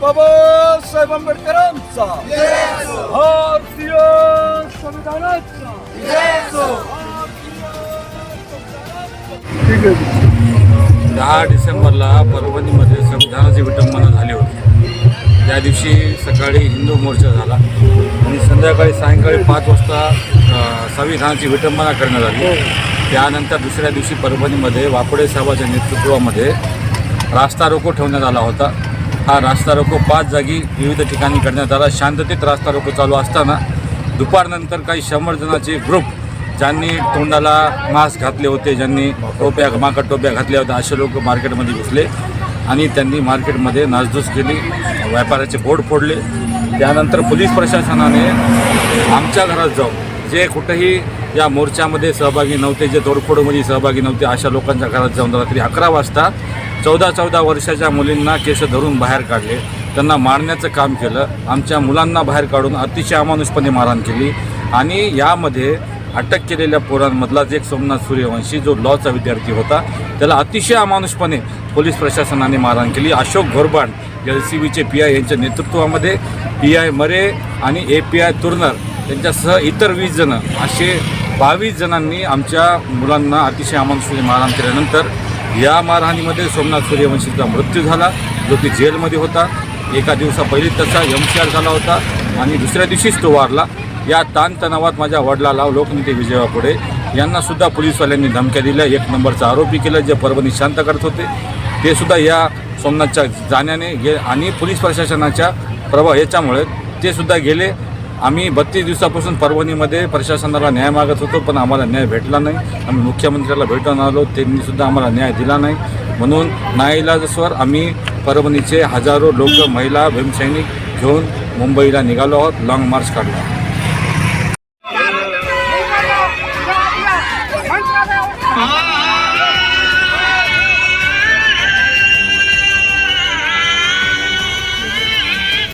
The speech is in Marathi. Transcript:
बाबासाहेब आंबेडकरांचा. भारतीय संविधानाचा. ठीक आहे. दहा डिसेंबरला परभणीमध्ये संविधानाची विटंबना झाली होती. त्या दिवशी सकाळी हिंदू मोर्चा झाला. आणि संध्याकाळी सायंकाळी पाच वाजता संविधानाची विटंबना करण्यात आली. त्यानंतर दुसऱ्या दिवशी परभणीमध्ये वापडे साहेबाच्या नेतृत्वामध्ये रास्ता रोको ठेवण्यात आला होता. हा रास्ता रोको पाच जागी विविध ठिकाणी करण्यात आला. शांततेत रास्ता रोको चालू असताना दुपारनंतर काही शंभर जणांचे ग्रुप ज्यांनी तोंडाला मास्क घातले होते ज्यांनी टोप्या माकड टोप्या घातल्या होत्या असे लोक मार्केटमध्ये घुसले आणि त्यांनी मार्केटमध्ये नासधूस केली व्यापाराचे बोर्ड फोडले. त्यानंतर पोलीस प्रशासनाने आमच्या घरात जाऊन जे कुठंही या मोर्चामध्ये सहभागी नव्हते जे तोडफोडमध्ये सहभागी नव्हते अशा लोकांच्या घरात जाऊन रात्री अकरा वाजता चौदा चौदा वर्षाच्या मुलींना केस धरून बाहेर काढले. त्यांना मारण्याचं काम केलं. आमच्या मुलांना बाहेर काढून अतिशय अमानुषपणे मारहाण केली. आणि यामध्ये अटक केलेल्या पोरांमधलाच एक सोमनाथ सूर्यवंशी जो लॉचा विद्यार्थी होता त्याला अतिशय अमानुषपणे पोलीस प्रशासनाने मारहाण केली. अशोक घोरबाण एल सी बीचे पी आय यांच्या नेतृत्वामध्ये पी आय मरे आणि ए पी आय तुर्नर त्यांच्यासह इतर वीस जणं असे बावीस जणांनी आमच्या मुलांना अतिशय आमंत्रित मारहाण केल्यानंतर या मारहाणीमध्ये सोमनाथ सूर्यवंशीचा मृत्यू झाला जो की जेलमध्ये होता. एका दिवसा पहिली त्याचा एम सी आर झाला होता आणि दुसऱ्या दिवशीच तो वारला. या ताणतणावात माझ्या वडिलाला लोकनेते विजयापुढे यांनासुद्धा यांना पोलीसवाल्यांनी धमक्या दिल्या. एक नंबरचा आरोपी केला जे परभणी शांत करत होते. ते सुद्धा या सोमनाथच्या जाण्याने गे आणि पोलीस प्रशासनाच्या प्रभाव याच्यामुळे ते सुद्धा गेले. आम्ही बत्तीस दिवसापासून परभणीमध्ये प्रशासनाला न्याय मागत होतो पण आम्हाला न्याय भेटला नाही. आम्ही मुख्यमंत्र्याला भेटून आलो त्यांनी सुद्धा आम्हाला न्याय दिला नाही. म्हणून नाईलाजस्वर आम्ही परभणीचे हजारो लोक महिला भीमसैनिक घेऊन मुंबईला निघालो आहोत. लाँग मार्च काढला.